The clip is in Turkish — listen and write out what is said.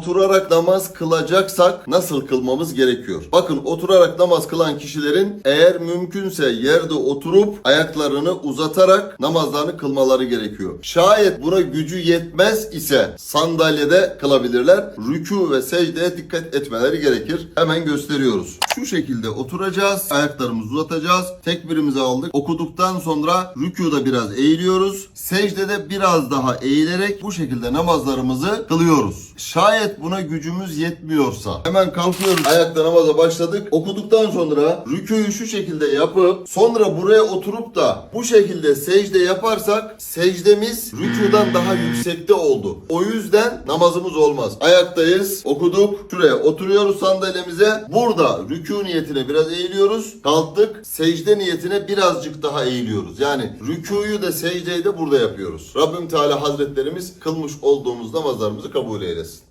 Oturarak namaz kılacaksak nasıl kılmamız gerekiyor? Bakın oturarak namaz kılan kişilerin eğer mümkünse yerde oturup ayaklarını uzatarak namazlarını kılmaları gerekiyor. Şayet buna gücü yetmez ise sandalyede kılabilirler. Rükû ve secdeye dikkat etmeleri gerekir. Hemen gösteriyoruz. Şu şekilde oturacağız. Ayaklarımızı uzatacağız. Tekbirimizi aldık. Okuduktan sonra rükûda biraz eğiliyoruz. Secdede biraz daha eğilerek bu şekilde namazlarımızı kılıyoruz. Şayet buna gücümüz yetmiyorsa hemen kalkıyoruz. Ayakta namaza başladık. Okuduktan sonra rükûyu şu şekilde yapıp sonra buraya oturup da bu şekilde secde yaparsak secdemiz rükûdan daha yüksekte oldu. O yüzden namazımız olmaz. Ayaktayız. Okuduk. Şuraya oturuyoruz sandalyemize. Burada rükû niyetine biraz eğiliyoruz. Kalktık. Secde niyetine birazcık daha eğiliyoruz. Yani rükûyu da secdeyi de burada yapıyoruz. Rabbim Teala Hazretlerimiz kılmış olduğumuz namazlarımızı kabul eylesin.